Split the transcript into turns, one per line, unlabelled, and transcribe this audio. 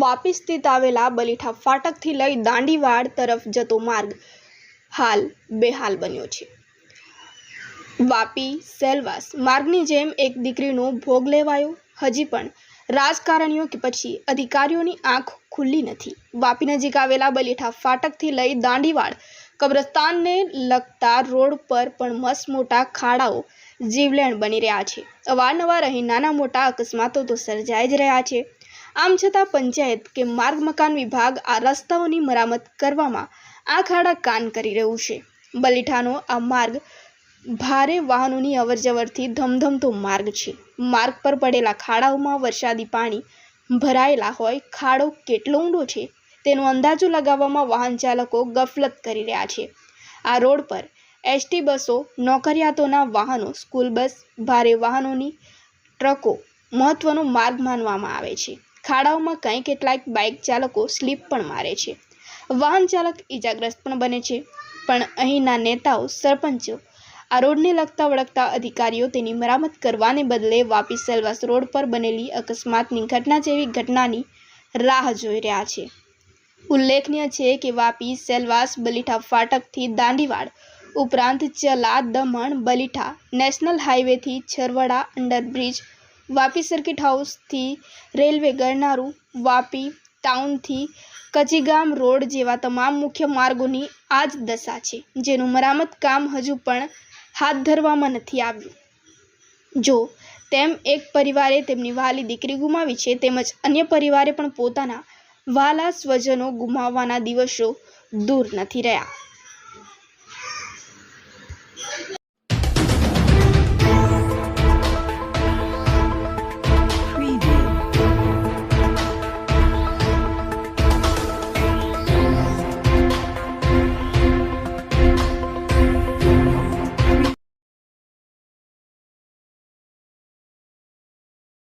વાપી સ્થિત આવેલા બલીઠા ફાટકથી લઈ દાંડીવાડ તરફ જતો માર્ગ હાલ બેહાલ બન્યો છે. વાપી સેલવાસ માર્ગની જેમ એક દીકરીનો ભોગ લેવાયો. હજી પણ રાજકારણીઓ કે પછી અધિકારીઓની આંખ ખુલ્લી નથી. વાપી નજીક આવેલા બલીઠા ફાટકથી લઈ દાંડીવાડ કબ્રસ્તાનને લગતા રોડ પર પણ મસ્ત મોટા ખાડાઓ જીવલેણ બની રહ્યા છે. અવારનવાર અહીં નાના મોટા અકસ્માતો તો સર્જાઈ જ રહ્યા છે. આમ છતાં પંચાયત કે માર્ગ મકાન વિભાગ આ રસ્તાઓની મરામત કરવામાં આ ખાડા કાન કરી રહ્યું છે. બલીઠાનો આ માર્ગ ભારે વાહનોની અવરજવરથી ધમધમતો માર્ગ છે. માર્ગ પર પડેલા ખાડાઓમાં વરસાદી પાણી ભરાયેલા હોય, ખાડો કેટલો ઊંડો છે, તેનો અંદાજો લગાવવામાં વાહન ચાલકો ગફલત કરી રહ્યા છે. આ રોડ પર એસટી બસો, નોકરિયાતોના વાહનો, સ્કૂલ બસ, ભારે વાહનોની ટ્રકો મહત્વનો માર્ગ માનવામાં આવે છે. ખાડાઓમાં કંઈ કેટલાક બાઇક ચાલકો સ્લીપ પણ મારે છે. વાહન ચાલક ઈજાગ્રસ્ત પણ બને છે. પણ અહીંના નેતાઓ, સરપંચો આ રોડને લગતા વળગતા અધિકારીઓ તેની મરામત કરવાને બદલે વાપી સેલવાસ રોડ પર બનેલી અકસ્માતની ઘટના જેવી ઘટનાની રાહ જોઈ રહ્યા છે. ઉલ્લેખનીય છે કે વાપી સેલવાસ બલીઠા ફાટકથી દાંડીવાડ ઉપરાંત Chala Daman Balitha national હાઈવેથી Chharwada under bridge Vapi circuit હાઉસથી railway ગરનારું વાપી ટાઉનથી કચીગામ રોડ જેવા તમામ મુખ્ય માર્ગોની આ જ દશા છે. જેનું મરામત કામ હજુ પણ હાથ ધરવામાં નથી આવ્યું. જો તેમ એક પરિવારે તેમની વહાલી દીકરી ગુમાવી છે, તેમજ અન્ય પરિવારે પણ પોતાના વહાલા સ્વજનો ગુમાવવાના દિવસો દૂર નથી રહ્યા.